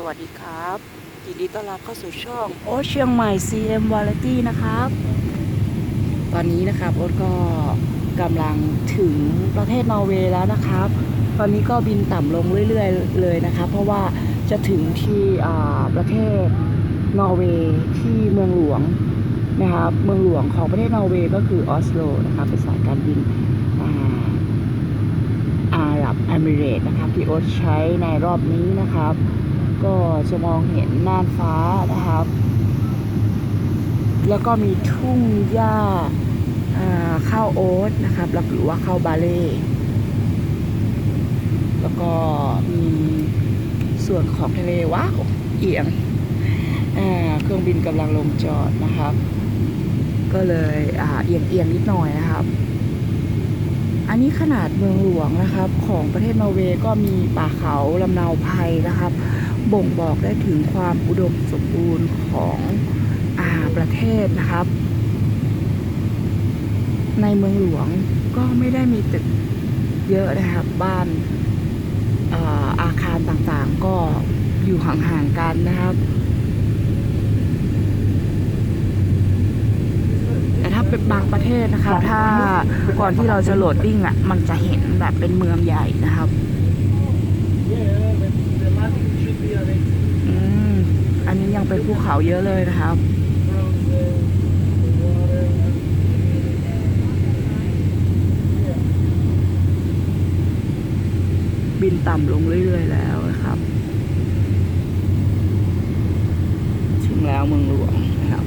สวัสดีครับยินดีต้อนรับเข้าสู่ช่องโอเชียงใหม่ CM Variety นะครับ ตอนนี้นะครับโอ๊ตก็กำลังถึงประเทศนอร์เวย์แล้วนะครับ ตอนนี้ก็บินต่ำลงเรื่อยๆ เลยนะครับ เพราะว่าจะถึงที่อ่าประเทศนอร์เวย์ที่เมืองหลวงนะครับ เมืองหลวงของประเทศนอร์เวย์ก็คือออสโลนะครับเป็นสายการบินอ่าอาหรับเอมิเรตส์นะครับที่โอ๊ตใช้ในรอบนี้นะครับ ก็จะมองเห็นน่านฟ้านะครับ แล้วก็มีทุ่งหญ้าข้าวโอ๊ตนะครับหรือว่าข้าวบาเล่แล้วก็มีส่วนของทะเลว้าวเอียงเครื่องบินกำลังลงจอดนะครับ ก็เลยเอียงเอียงนิดหน่อยนะครับ อันนี้ขนาดเมืองหลวงนะครับ ของประเทศนอร์เวย์ก็มีป่าเขาลำนาภัยนะครับ บ่งบอกได้ถึงความอุดมสมบูรณ์ของอาประเทศนะครับ ในเมืองหลวงก็ไม่ได้มีตึกเยอะนะครับ บ้านอาอาคารต่างๆก็อยู่ห่างๆกันนะครับแต่ถ้าเป็นบางประเทศนะครับ ถ้าก่อนที่เราจะโหลดดิ้งอะ มันจะเห็นแบบเป็นเมืองใหญ่นะครับ อืม อันนี้ยัง เป็นภูเขาเยอะเลยนะครับ บินต่ำลงเรื่อยๆแล้วนะครับ ถึงแล้วเมืองหลวงนะครับ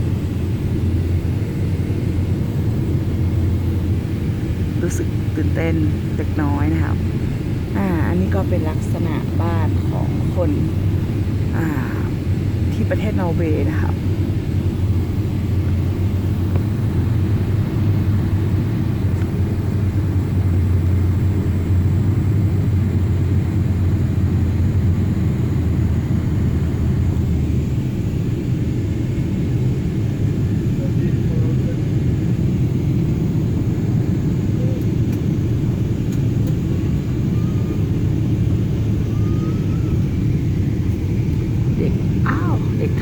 รู้สึกตื่นเต้นเล็กน้อยนะครับ อ่า อันนี้ก็เป็นลักษณะบ้านของคน อ่า ที่ประเทศนอร์เวย์นะคะบ เด็ก อ้าว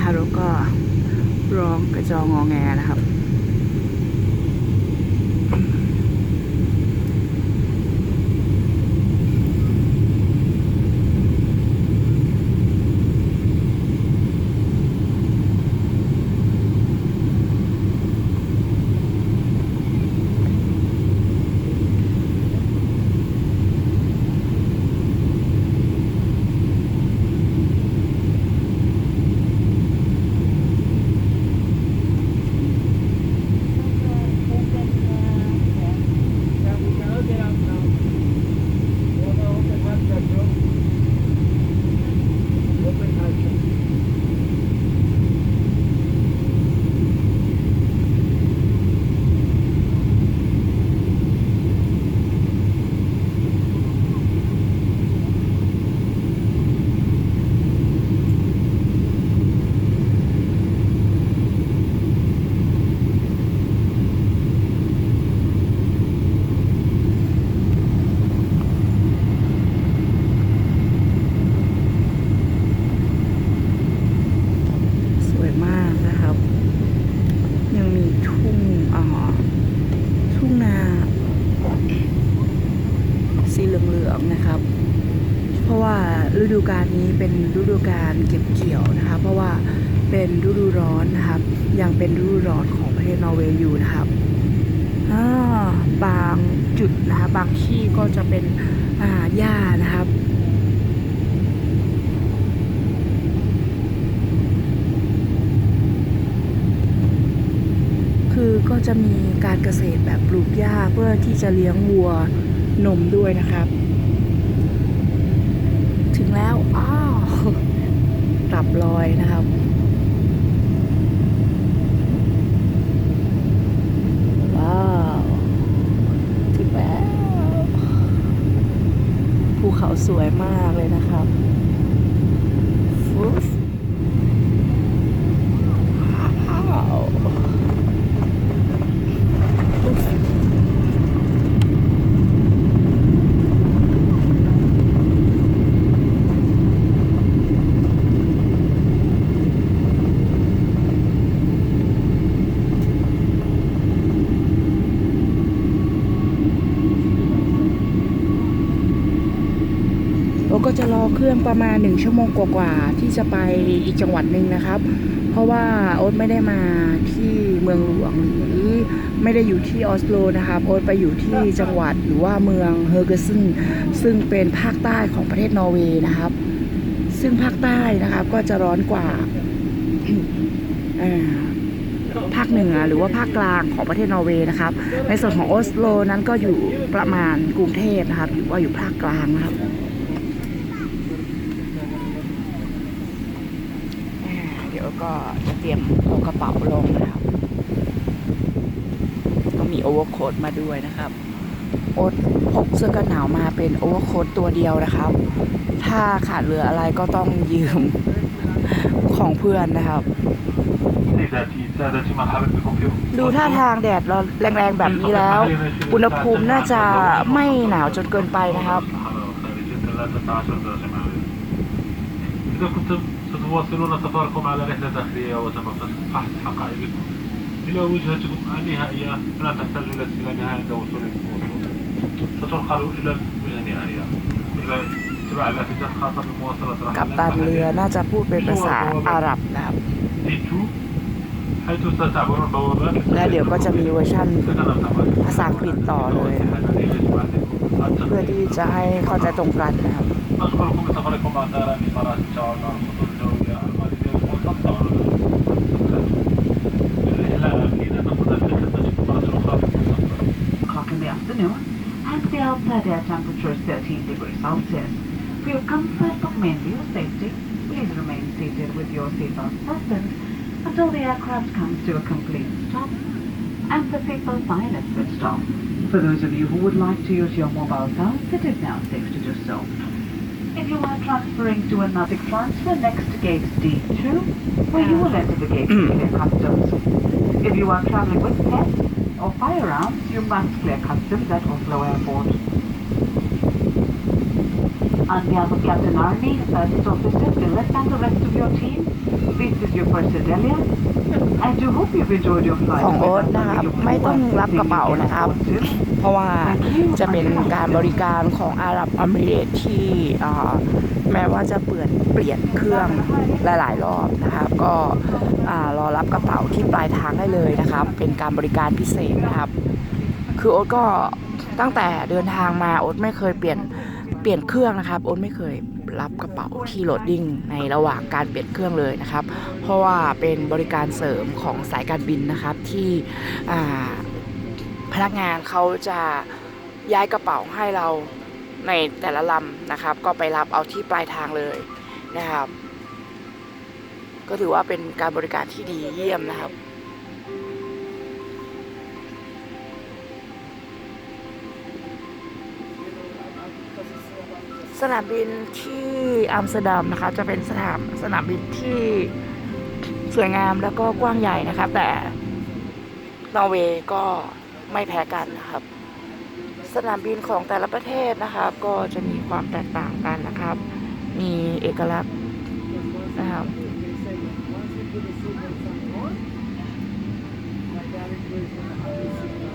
เด็กทารกก็ร้องกระจองงอแงนะครับ สวยมากนะครับ ยังมีทุ่งอ่าทุ่งนา สีเห ลืองนะครับ เพราะว่าฤดูกาลนี้เป็นฤดูกาลเก็บเกี่ยวนะคะ เพราะว่าเป็นฤดูร้อนนะครับ ยังเป็นฤดูร้อนของประเทศนอร์เวย์อยู่นะครับบางจุดนะคะบางที่ก็จะเป็นหญ้านะครับคือก็จะมีการเกษตรแบบปลูกหญ้าเพื่อที่จะเลี้ยงวัวนมด้วยนะครับ ถึงแล้ว อ้าว ขับลอยนะครับว้าวถึงแล้วภูเขาสวยมากเลยนะครับ เครื่องประมาณหนึ่งชั่วโมงกว่าๆที่จะไปอีกจังหวัดหนึ่งนะครับ เพราะว่าโอ๊ตไม่ได้มาที่เมืองหลวงหรือไม่ได้อยู่ที่ออสโลนะครับโอ๊ตไปอยู่ที่จังหวัดหรือว่าเมืองเฮอร์เกซึนซึ่งเป็นภาคใต้ของประเทศนอร์เวย์นะครับ ซึ่งภาคใต้นะครับก็จะร้อนกว่าอ่าภาคเหนือหรือว่าภาคกลางของประเทศนอร์เวย์นะครับ ในส่วนของออสโลนั้นก็อยู่ประมาณกรุงเทพนะครับหรือว่าอยู่ภาคกลางนะครับอ่าเดี๋ยวก็จะเตรียมเอากระเป๋าลงนะครับ ก็มีโอเวอร์โค้ดมาด้วยนะครับโอ๊ตพกเสื้อกันหนาวมาเป็นโอเวอร์โค้ดตัวเดียวนะครับ ถ้าขาดเหลืออะไรก็ต้องยืมของเพื่อนนะครับ ดูท่าทางแดดเราแรงๆแบบนี้แล้ว อุณหภูมิน่าจะไม่หนาวจนเกินไปนะครับ إذا كنتم ستواصلون سفركم على رحلة داخلية وتم فحص حقائبكم إلى وجهتكم النهائية فلا تحتاجوا إلى استلامها عند وصولكم ستنقل إلى الوجهة النهائية إلى اتباع اللافتات خاصة بمواصلة กัปตันเรือน่าจะพูดเป็นภาษาอาหรับนะครับ ديتو حيث ستعبرون بوابات และเดี๋ยวก็จะมีเวอร์ชั่นภาษาอังกฤษต่อเลยนะครับเพื่อที่จะให้เข้าใจตรงกันนะครับ afternoon, and the outside air temperature is 13 degrees Celsius. For your comfort, but mainly your safety, please remain seated with your seatbelt fastened until the aircraft comes to a complete stop and the seatbelt sign is switched off. For those of you who would like to use your mobile phones, it is now safe to do so. If you are transferring to another transfer next to gate D2, where you will uh, enter the gate to clear customs. If you are traveling with pets or firearms, you must clear customs at Oslo Airport. On behalf of Captain Arnie, First Officer Philip, and the rest of your team, this is your first Adelia. I do hope you've enjoyed your flight. ของโอ๊ต with us นะครับ and we ไม่ต้อง hope รับกระเป๋านะครับ you can เพราะว่าจะเป็นการบริการของอาหรับอเมริเอตที่อ่าแม้ว่าจะเปลี่ยนเปลี่ยนเครื่องหลาย ๆ รอบนะครับก็อ่ารอรับกระเป๋าที่ปลายทางได้เลยนะครับ เป็นการบริการพิเศษนะครับ คือโอ๊ตก็ตั้งแต่เดินทางมาโอ๊ตไม่เคยเปลี่ยนเปลี่ยนเครื่องนะครับโอ๊ตไม่เคยรับกระเป๋าที่โหลดดิ้งในระหว่างการเปลี่ยนเครื่องเลยนะครับ เพราะว่าเป็นบริการเสริมของสายการบินนะครับที่พนักงานเขาจะย้ายกระเป๋าให้เราในแต่ละลำนะครับ ก็ไปรับเอาที่ปลายทางเลยนะครับ ก็ถือว่าเป็นการบริการที่ดีเยี่ยมนะครับ สนามบินที่อัมสเตอร์ดัมนะครับจะเป็นสนามสนามบินที่สวยงามแล้วก็กว้างใหญ่นะครับแต่นอร์เวย์ก็ไม่แพ้กันนะครับ สนามบินของแต่ละประเทศนะครับ ก็จะมีความแตกต่างกันนะครับ มีเอกลักษณ์นะครับ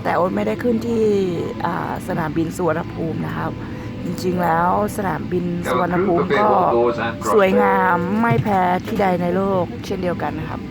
แต่โอ๊ตไม่ได้ขึ้นที่สนามบินสุวรรณภูมินะครับ จริงๆแล้วสนามบินสุวรรณภูมิก็สวยงามไม่แพ้ที่ใดในโลกเช่นเดียวกันนะครับ